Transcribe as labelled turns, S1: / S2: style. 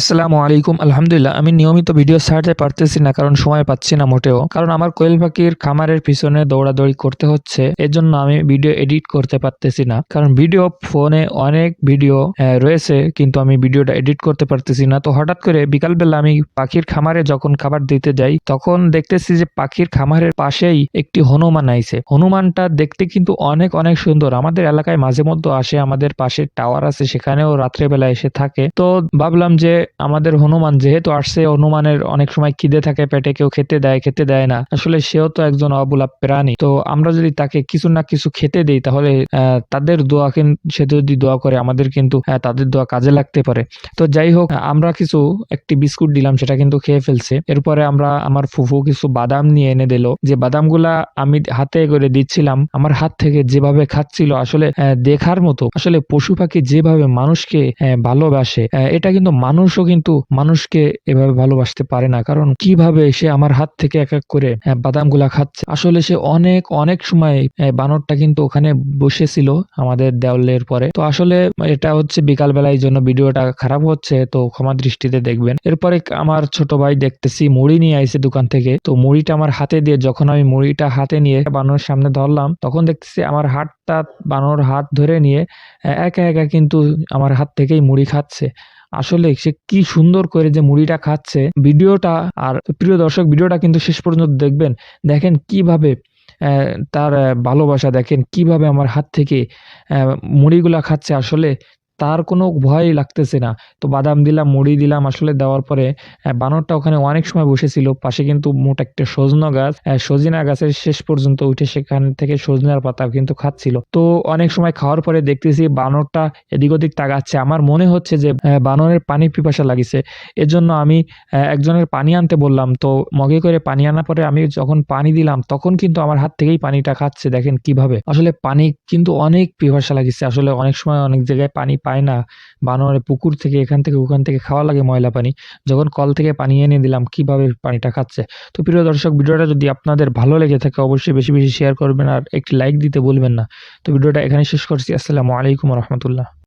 S1: আসসালামু আলাইকুম, আলহামদুলিল্লাহ। আমি নিয়মিত ভিডিও ছাড়তে পারতেছি না, কারণ সময় পাচ্ছি না মোটেও। কারণ আমার কোয়েল পাখির খামারের পিছনে দৌড়াদৌড়ি করতে হচ্ছে এর জন্য আমি ভিডিও এডিট করতে পারতেছি না। কারণ ভিডিও ফোনে অনেক ভিডিও রয়েছে, কিন্তু আমি ভিডিওটা এডিট করতে পারতেছি না। তো হঠাৎ করে বিকালবেলা আমি পাখির খামারে যখন খাবার দিতে যাই, তখন দেখতেছি যে পাখির খামারের পাশেই একটি হনুমান আইছে। হনুমানটা দেখতে কিন্তু অনেক অনেক সুন্দর। আমাদের এলাকায় মাঝে মধ্যে আসে, আমাদের পাশে টাওয়ার আছে, সেখানেও রাত্রেবেলা এসে থাকে। তো ভাবলাম যে আমাদের হনুমান যেহেতু আসছে, হনুমানের অনেক সময় খিদে থাকে, পেটে কেউ খেতে দেয় খেতে দেয় না। আসলে সেও তো একজন অবলা প্রাণী। তো আমরা যদি তাকে কিছু না কিছু খেতে দিই, তাহলে তাদের দোয়া সে যদি দোয়া করে, আমাদের কিন্তু তাদের দোয়া কাজে লাগতে পারে। তো যাই হোক, আমরা কিছু একটি বিস্কুট দিলাম, সেটা কিন্তু খেয়ে ফেলছে। এরপরে আমরা আমার ফুফু কিছু বাদাম নিয়ে এনে দিল। যে বাদামগুলা আমি হাতে করে দিচ্ছিলাম, আমার হাত থেকে যেভাবে খাচ্ছিল, আসলে দেখার মতো। আসলে পশু পাখি যেভাবে মানুষকে ভালোবাসে এটা কিন্তু মানুষও কিন্তু মানুষকে এভাবে ভালোবাসতে পারে না। কারণ কীভাবে সে আমার হাত থেকে এক এক করে বাদামগুলা খাচ্ছে? আসলে সে অনেক অনেক সময় বানরটা কিন্তু ওখানে বসেছিল আমাদের দেওয়ালের পরে। তো আসলে এটা হচ্ছে বিকাল বেলায় জন্য ভিডিওটা খারাপ হচ্ছে, তো ক্ষমা দৃষ্টিতে দেখবেন। এরপরে আমার ছোট ভাই দেখতেছি, মুড়ি নিয়ে আইছে দোকান থেকে। তো মুড়িটা আমার হাতে দিয়ে যখন আমি মুড়িটা হাতে নিয়ে বানর সামনে ধরলাম, তখন দেখতেছি আমার হাতটা বানর হাত ধরে নিয়ে একা একা কিন্তু আমার হাত থেকেই মুড়ি খাচ্ছে। আসলে সে কি সুন্দর করে যে মুড়িটা খাচ্ছে। ভিডিওটা আর প্রিয় দর্শক, ভিডিওটা কিন্তু শেষ পর্যন্ত দেখবেন। দেখেন কীভাবে তার ভালোবাসা দেখেন, কীভাবে আমার হাত থেকে মুড়িগুলা খাচ্ছে। আসলে তার কোনো ভয়ই লাগতেছে না। তো বাদাম দিলাম, মুড়ি দিলাম, আসলে দেওয়ার পরে বানরটা ওখানে অনেক সময় বসেছিল। পাশে কিন্তু মোট একটা সজনা গাছ সজিনা গাছের শেষ পর্যন্ত উঠে সেখান থেকে সজনার পাতা কিন্তু খাচ্ছিল। তো অনেক সময় খাওয়ার পরে দেখতেছি বানরটা এদিক ওদিক তাকাচ্ছে। আমার মনে হচ্ছে যে বানরের পানি পিপাসা লাগিছে। এজন্য আমি একজনের পানি আনতে বললাম। তো মগে করে পানি আনার পরে আমি যখন পানি দিলাম, তখন কিন্তু আমার হাত থেকেই পানিটা খাচ্ছে। দেখেন কীভাবে। আসলে পানি কিন্তু অনেক পিপাসা লাগিছে। আসলে অনেক সময় অনেক জায়গায় পানি পায় না। বানরের পুকুর থেকে, এখান থেকে, ওখান থেকে খাওয়া লাগে ময়লা পানি। যখন কল থেকে পানি এনে দিলাম, কীভাবে পানিটা খাচ্ছে? তো প্রিয় দর্শক, ভিডিওটা যদি আপনাদের ভালো লেগে থাকে, অবশ্যই বেশি বেশি শেয়ার করবেন আর একটি লাইক দিতে বলবেন না। তো ভিডিওটা এখানে শেষ করছি। আসসালামু আলাইকুম রহমতুল্লাহ।